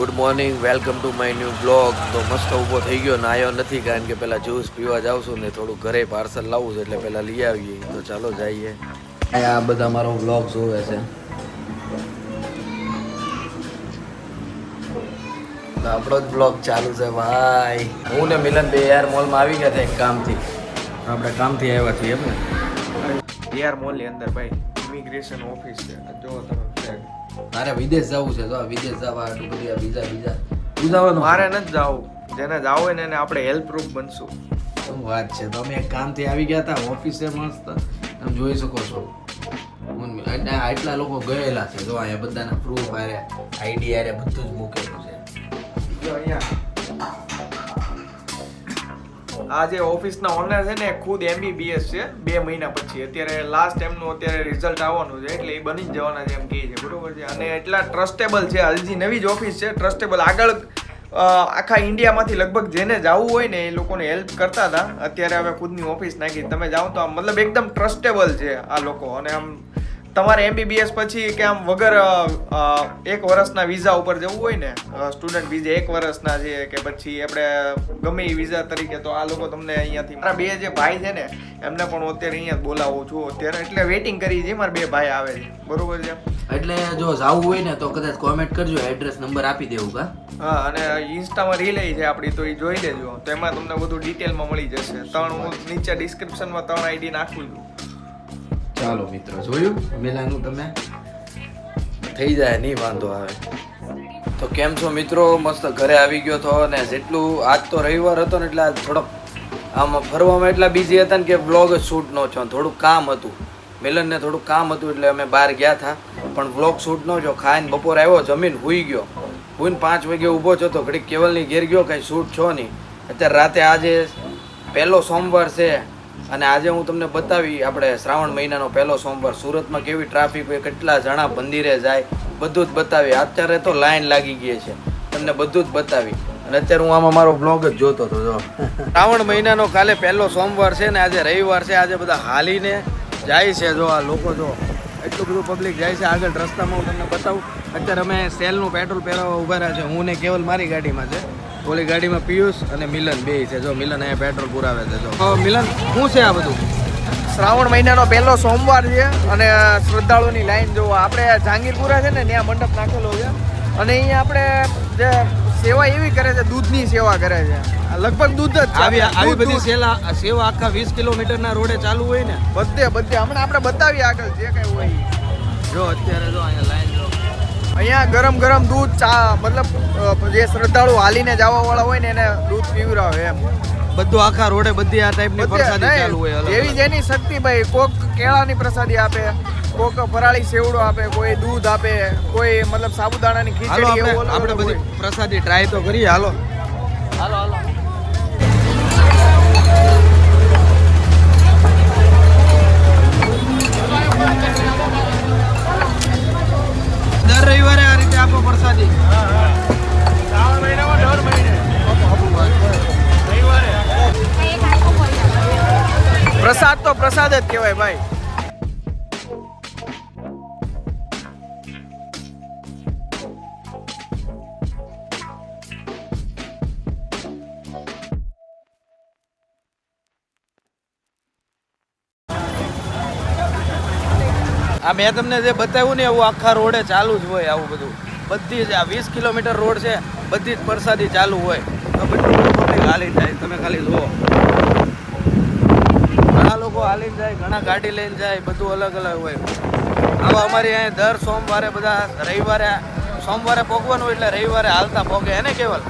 Good morning welcome to my new blog. તો મસ્ત ઊભો થઈ ગયો નાયો નથી કારણ કે પહેલાં જ્યુસ પીવા જાઉં છું ને થોડું ઘરે પાર્સલ લાવું છું એટલે પહેલાં લઈ આવીએ. તો ચાલો જઈએ. આ બધા મારો બ્લોગ જોવે છે. તો આપણો જ બ્લોગ ચાલુ છે ભાઈ. હું ને મિલન બે યાર મોલમાં આવી ગયા હતા એક કામથી. આપણે કામથી આવ્યા છીએ એમ ને? યાર મોલની અંદર ભાઈ ઇમિગ્રેશન ઓફિસ છે. આ જો તમે. મારે વિદેશ જવું છે. તો આ વિદેશ જવા આટલું બધી બીજા બીજા. તું જવાનું મારે નથી જવું. જેને જવું હોય ને એને આપણે હેલ્પરૂપ બનશું. શું વાત છે? તમે એક કામથી આવી ગયા હતા. ઓફિસે મસ્ત. તમે જોઈ શકો છો. આટલા લોકો ગયેલા છે. જો અહીંયા બધાના પ્રૂફ આરે આઈડી આરે બધું જ મૂકેલું છે. જો અહીંયા. આ જે ઓફિસના ઓનર છે ને ખુદ એમબીબીએસ છે, બે મહિના પછી. અત્યારે લાસ્ટ એમનું અત્યારે રિઝલ્ટ આવવાનું છે, એટલે એ બની જ જવાના છે એમ કહે છે, બરોબર છે? અને એટલા ટ્રસ્ટેબલ છે, હજી નવી જ ઓફિસ છે ટ્રસ્ટેબલ આગળ આખા ઇન્ડિયામાંથી લગભગ જેને જવું હોય ને, એ લોકોને હેલ્પ કરતા હતા. અત્યારે હવે ખુદની ઓફિસ નાખી. તમે જાઓ તો આમ, મતલબ એકદમ ટ્રસ્ટેબલ છે આ લોકો. અને આમ તમારે એમબીબીએસ પછી કે આમ વગર એક વર્ષના વિઝા ઉપર જવું હોય ને સ્ટુડન્ટ વિઝા એક વર્ષના છે કે પછી આપણે ગમે એ વિઝા તરીકે તો આ લોકો તમને અહીંયાથી મારા બે જે ભાઈ છે ને એમને પણ હું અત્યારે અહીંયા બોલાવું છું. અત્યારે એટલે વેઇટિંગ કરી છે મારા બે ભાઈ આવે છે. બરોબર છે? એટલે જો જાવું હોય ને તો કદાચ કોમેન્ટ કરજો એડ્રેસ નંબર આપી દેવું કા હા અને ઇન્સ્ટામાં રીલ છે આપણી તો એ જોઈ લેજો. તો એમાં તમને બધું ડિટેલમાં મળી જશે. ત્રણ હું નીચે ડિસ્ક્રિપ્શનમાં ત્રણ આઈડી નાખું છું. ચાલો મિત્રો, જોયું? મેલાનું તમે? થઈ જાય, નહીં વાંધો આવે. તો કેમ છો મિત્રો? મસ્ત ઘરે આવી ગયો તો અને જેટલું આજ તો રવિવાર હતો ને એટલે આજ થોડોક આમ ફરવામાં એટલા બિઝી હતા ને કે વ્લોગ જ શૂટ ન છો થોડું કામ હતું. મિલનને થોડું કામ હતું એટલે અમે બહાર ગયા હતા. પણ વ્લોગ શૂટ ન જો ખાઈને બપોર આવ્યો, જમીન હુઈ ગયો. હુઈને પાંચ વાગે ઊભો છો તો ઘડીક કેવલની ઘેર ગયો, કાંઈ શૂટ છો નહીં. અત્યારે રાતે આજે પહેલો સોમવાર છે. અને આજે હું તમને બતાવી આપણે શ્રાવણ મહિનાનો પહેલો સોમવાર. સુરતમાં કેવી ટ્રાફિક હોય, કેટલા જણા મંદિરે જાય, બધું જ બતાવી. અત્યારે તો લાઈન લાગી ગઈ છે. તમને બધું જ બતાવી. અને અત્યારે હું આમાં મારો બ્લોગ જ જોતો હતો, જો. શ્રાવણ મહિનાનો કાલે પહેલો સોમવાર છે ને આજે રવિવાર છે. આજે બધા હાલીને જાય છે, જો આ લોકો, જો. એટલું બધું પબ્લિક જાય છે. આગળ રસ્તામાં હું તમને બતાવું. અત્યારે અમે સેલનું પેટ્રોલ પહેરવા ઊભા રહ્યા છે. હું ને કેવલ મારી ગાડીમાં છે. ઓલી ગાડીમાં પિયુષ અને મિલન બે છે. જો મિલન અહીંયા પેટ્રોલ પુરાવે છે. જો. મિલન શું છે આ બધું? શ્રાવણ મહિનાનો પહેલો સોમવાર છે અને શ્રદ્ધાળુની લાઈન જોવો. આપણે જહાંગીરપુરા છે ને ત્યાં મંડપ નાખેલો છે. અને અહીંયા આપણે જે સેવા એવી કરે છે દૂધની સેવા કરે છે. આ લગભગ દૂધ જ આવી આવી બધી સેલા સેવા આખા વીસ કિલોમીટરના રોડે ચાલુ હોય ને? બધે બધે. હમણાં આપણે બતાવીએ આગળ જે કઈ હોય. જો અત્યારે જો અહીંયા લાઈન જો. અહીંયા ગરમ ગરમ દૂધ ચા મતલબ જે શ્રદ્ધાળુ હાલીને જવા વાળા હોય ને એને દૂધ પીવરાવે એમ. બધું આખા રોડે બધી આ ટાઈપની પ્રસાદી ચાલુ હોય જેવી જેની શક્તિ ભાઈ કોક કેળાની પ્રસાદી આપે કોક ફરાળી સેવડો આપે કોઈ દૂધ આપે કોઈ મતલબ સાબુદાણાની ખીચડી આપણે એવું આપણે બધી પ્રસાદી ટ્રાય તો કરીએ. હાલો. હાલો હાલો. પ્રસાદ જ કહેવાય ભાઈ. આ મેં તમને જે બતાવ્યું ને એવું આખા રોડે ચાલુ જ હોય આવું બધું. બધી જ આ વીસ કિલોમીટર રોડ છે, બધી જ પ્રસાદી ચાલુ હોય. તો બધી ખાલી થાય. તમે ખાલી જુઓ. લોકો હાલીને જાય, ઘણા ગાડી લઈને જાય, બધું અલગ અલગ હોય. આવા અમારી અહીંયા દર સોમવારે બધા રવિવારે, સોમવારે પોગવાનું એટલે રવિવારે હાલતા પોગે એને કેવલ?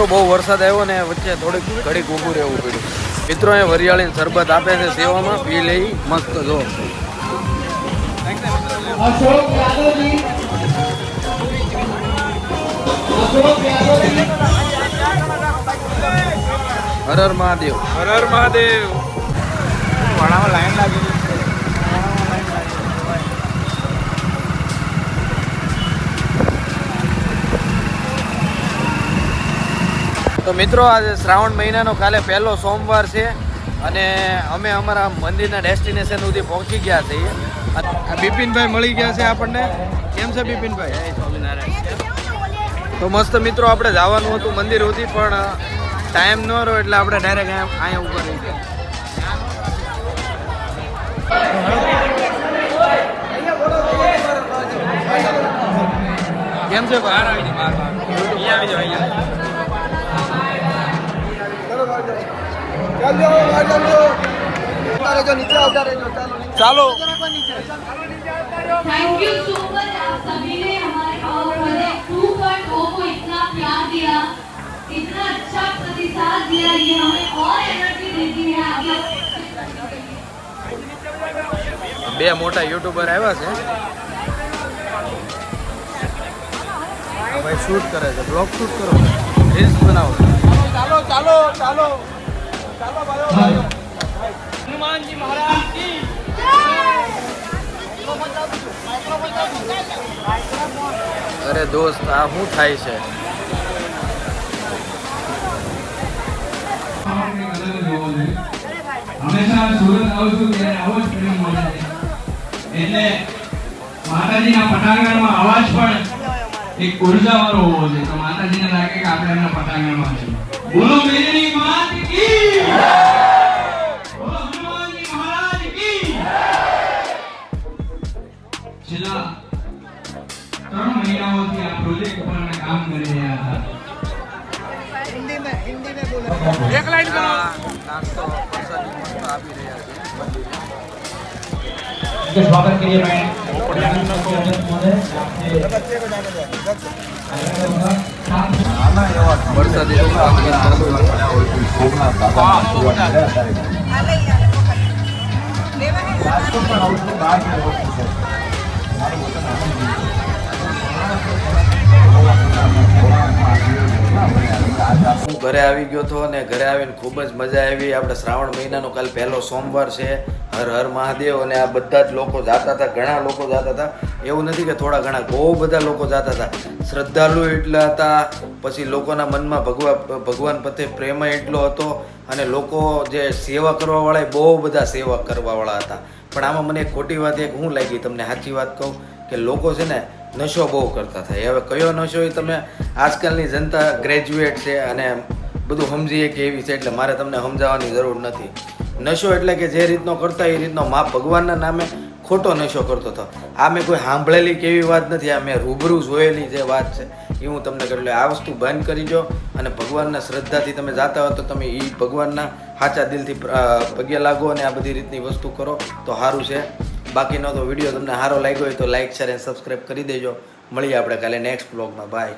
મિત્રો બહુ વરસાદ આવ્યો ને વચ્ચે થોડીક ઘડીક ઊભું રહેવું પડ્યું. મિત્રો એ વરિયાળીને શરબત આપે છે સેવામાં. પી લઈ મસ્ત જો. અશોક યાદવજી અશોક યાદવજી હર હર મહાદેવ. હર હર મહાદેવ. વાળામાં લાઈન લાગી ગઈ છે વાળામાં લાઈન લાગી ગઈ છે. તો મિત્રો આજે શ્રાવણ મહિનાનો કાલે પહેલો સોમવાર છે અને અમે અમારા મંદિરના ડેસ્ટિનેશન સુધી પહોંચી ગયા છીએ. આ બિપિનભાઈ મળી ગયા છે આપણને. કેમ છે બિપિનભાઈ? સ્વામિનારાયણ તો મસ્ત મિત્રો આપણે જવાનું હતું મંદિર સુધી પણ ટાઈમ ન રહ્યો એટલે આપણે ડાયરેક્ટ અહીંયા ઉપર રહી ગયા. કેમ છે ભાઈ? ચાલો थैंक यू सो मच आप सभी ने हमारे हमारे टू पॉइंट को इतना प्यार दिया इतना अच्छा प्रतिसाद दिया ये हमें और एनर्जी देती है आगे બે મોટા યુટ્યુબર આવ્યા છે આ ભાઈ શૂટ કરે છે બ્લોગ શૂટ કરો રીલ્સ બનાવો ચાલો ચાલો ચાલો ભાઈઓ હનુમાનજી મહારાજ કી અરે દોસ્ત આ શું થાય છે? હંમેશા સુરત આવું છું ત્યારે આવો જ પ્રેમ મળે એટલે માતાજીના પટાંગણમાં અવાજ પણ એક ઊર્જા વાળો હોવો જોઈએ. તો માતાજીને લાગે કે આપણે એમના પટાંગણમાં છે બોલો મેરી માત કી બોલો હનુમાનજી મહારાજ કી છેલ્લા ત્રણ મહિનાઓથી આ પ્રોજેક્ટ ઉપર અમે કામ કરી રહ્યા હતા એક લાઈન કરો નાસ્તો પ્રસાદી મસ્ત આપી રહ્યા છે के स्वागत के लिए मैं વરસાદી હું ઘરે આવી ગયો હતો અને ઘરે આવીને ખૂબ જ મજા આવી. આપણે શ્રાવણ મહિનાનો કાલ પહેલો સોમવાર છે. હર હર મહાદેવ અને આ બધા જ લોકો જાતા હતા, ઘણા લોકો જાતા હતા. એવું નથી કે થોડા ઘણા, બહુ બધા લોકો જાતા હતા. શ્રદ્ધાળુ એટલા હતા, પછી લોકોના મનમાં ભગવા, ભગવાન પ્રત્યે પ્રેમ એટલો હતો અને લોકો જે સેવા કરવાવાળા એ બહુ બધા સેવા કરવાવાળા હતા. પણ આમાં મને એક ખોટી વાત, એક હું લાગી તમને સાચી વાત કહું કે લોકો છે ને નશો બહુ કરતા થાય. હવે કયો નશો એ તમે આજકાલની જનતા ગ્રેજ્યુએટ છે અને બધું સમજીએ કે એવી છે એટલે મારે તમને સમજાવવાની જરૂર નથી. નશો એટલે કે જે રીતનો કરતા એ રીતનો મા ભગવાનના નામે ખોટો નશો કરતો હતો. આ મેં કોઈ સાંભળેલી કે એવી વાત નથી, આ મેં રૂબરૂ જોયેલી જે વાત છે એ હું તમને એટલે આ વસ્તુ બંધ કરી દો અને ભગવાનના શ્રદ્ધાથી તમે જાતા હો તો તમે એ ભગવાનના સાચા દિલથી પગે લાગો અને આ બધી રીતની વસ્તુ કરો તો સારું છે. બાકીનો તો વીડિયો તમને સારો લાગ્યો હોય તો લાઈક શેર અને સબસ્ક્રાઈબ કરી દેજો. મળીએ આપણે કાલે નેક્સ્ટ બ્લોગમાં બાય